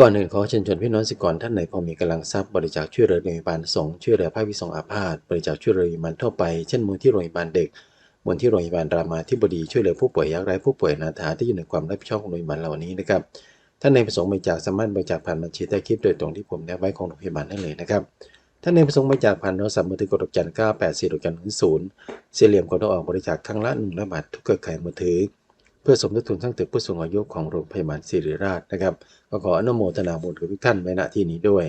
ก่อนอื่นขอเชิญชวนพี่น้องสิกรท่านไหนพอมีกำลังทรัพย์บริจาคช่วยเหลือโรงพยาบาลสงฆ์ช่วยเหลือภาควิสงฆ์อาพาธบริจาคช่วยเหลือโรงพยาบาลทั่วไปเช่นมูลที่โรงพยาบาลเด็กมูลที่โรงพยาบาลรามาธิบดีช่วยเหลือผู้ป่วยยากไร้ผู้ป่วยนาถาที่อยู่ในความรับผิดชอบของโรงพยาบาลเหล่านี้นะครับท่านในประสงค์บริจาคสามารถบริจาคผ่านบัญชีใต้คลิปโดยตรงที่ผมได้ไว้ของโรงพยาบาลได้เลยนะครับท่านในประสงค์บริจาคผ่านโทรศัพท์มือถือกดดอกจัน9 8 4ดอกจันศูนย์สี่เหลี่ยมกดออกบริจาคครั้งละหนึ่งร้อยบาททุกเครือข่ายมือถือ พื่อสมทบทุนสร้างตึกผู้สูงอายุของโรงพยาบาลศิริราชนะครับก็ขออนุโมทนาบุญกับทุกท่านไว้ณที่นี้ด้วย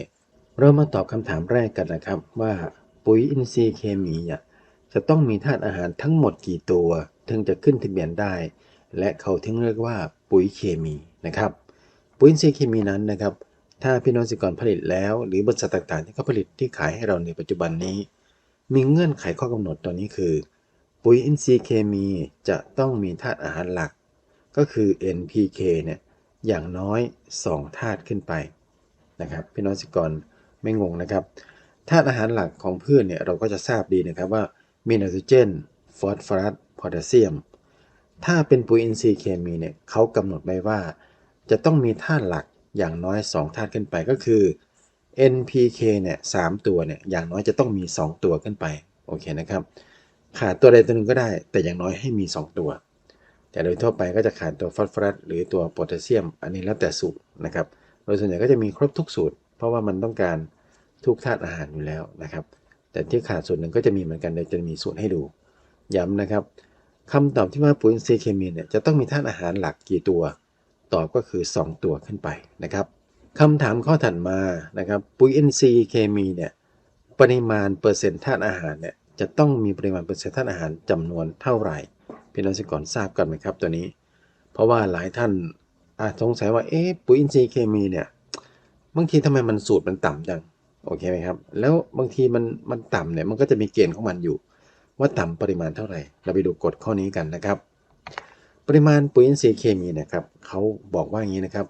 เรามาตอบคำถามแรกกันนะครับว่าปุ๋ยอินทรีย์เคมีอะจะต้องมีธาตุอาหารทั้งหมดกี่ตัว ถึงจะขึ้นทะเบียนได้ และเขาถึงเรียกว่าปุ๋ยเคมีนะครับ ปุ๋ยอินทรีย์เคมีนั้นนะครับ ถ้าพี่น้องเกรกรผลิตแล้ว หรือบริษัทต่างๆที่เขาผลิตที่ขายให้เราในปัจจุบันนี้ มีเงื่อนไขข้อกำหนดตัวนี้คือ ปุ๋ยอินทรีย์เคมีจะต้องมีธาตุอาหารหลัก ก็คือ NPK เนี่ยอย่างน้อย 2 ธาตุขึ้นไปนะครับพี่น้องเกษตรกรไม่งงนะครับธาตุอาหารหลักของพืชเนี่ยเราก็จะทราบดีนะครับว่ามีไนโตรเจนฟอสฟอรัสโพแทสเซียม ถ้าเป็นปุ๋ยอินทรีย์เคมีเนี่ยเขากำหนดไว้ว่า จะต้องมีธาตุหลักอย่างน้อย 2 ธาตุขึ้นไปก็คือ NPK เนี่ยสามตัวเนี่ยอย่างน้อยจะต้องมี 2 ตัวขึ้นไปโอเคนะครับขาดตัวใดตัวหนึ่งก็ได้ แต่อย่างน้อยให้มี 2 ตัว แต่โดยทั่วไปก็จะขาดตัวฟอสฟอรัสหรือตัวโพแทสเซียม อันนี้แล้วแต่สูตรนะครับ โดยส่วนใหญ่ก็จะมีครบทุกสูตร เพราะว่ามันต้องการทุกธาตุอาหารอยู่แล้วนะครับ แต่ที่ขาดส่วนหนึ่งก็จะมีเหมือนกันเดี๋ยวจะมีสูตรให้ดู ย้ำนะครับคำตอบที่ว่าปุ๋ยอินทรีย์เคมีเนี่ยจะต้องมีธาตุอาหารหลักกี่ตัว ตอบก็คือ 2 ตัวขึ้นไปนะครับคำถามข้อถัดมานะครับ ปุ๋ยอินทรีย์เคมีเนี่ยปริมาณเปอร์เซ็นต์ธาตุอาหารเนี่ยจะต้องมีปริมาณเปอร์เซ็นต์ธาตุอาหารจำนวนเท่าไหร่ พี่น้องสิก่อนทราบกันไหมครับตัวนี้ เพราะว่าหลายท่านอาจสงสัยว่าเอ๊ะปุ๋ยอินทรีย์เคมีเนี่ยบางทีทำไมมันสูตรมันต่ำจังโอเคไหมครับ แล้วบางทีมันมันต่ำเนี่ยมันก็จะมีเกณฑ์ของมันอยู่ ว่าต่ำปริมาณเท่าไหร่ เราไปดูกฎข้อนี้กันนะครับ ปริมาณปุ๋ยอินทรีย์เคมีนะครับเขาบอกว่าอย่างนี้นะครับ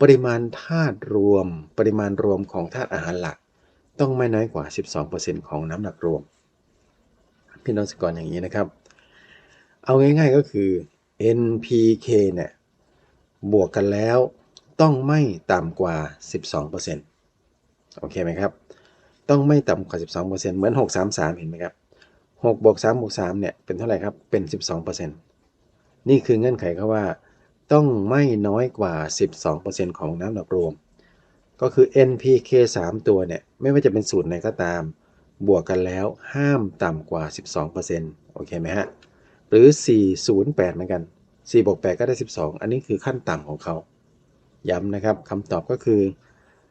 ปริมาณธาตุรวม ปริมาณรวมของธาตุอาหารหลัก ต้องไม่น้อยกว่า 12%ของน้ำหนักรวมพี่น้องสกอรอย่างนี้นะครับ เอาง่ายๆก็คือ NPK เนี่ยบวกกันแล้วต้องไม่ต่ำกว่า 12%โอเคไหมครับ ต้องไม่ต่ำกว่า 12%เหมือน 633 เห็นไหมครับ6บวก3บวก3เนี่ยเป็นเท่าไหร่ครับ เป็น 12%นี่คือเงื่อนไขเขาว่า ต้องไม่น้อยกว่า 12%ของน้ำหนักรวม ก็คือ NPK 3 ตัวเนี่ย ไม่ว่าจะเป็นสูตรไหนก็ตาม บวกกันแล้วห้ามต่ำกว่า 12%โอเคไหมฮะ หรือ 408 เหมือนกัน 4 บวก 8 ก็ได้ 12 อันนี้คือขั้นต่ำของเขา ย้ำนะครับคำตอบก็คือ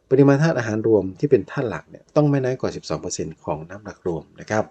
ปริมาณธาตุอาหารรวมที่เป็นธาตุหลักเนี่ยต้องไม่น้อยกว่า 12%ของน้ำหนักรวมนะครับ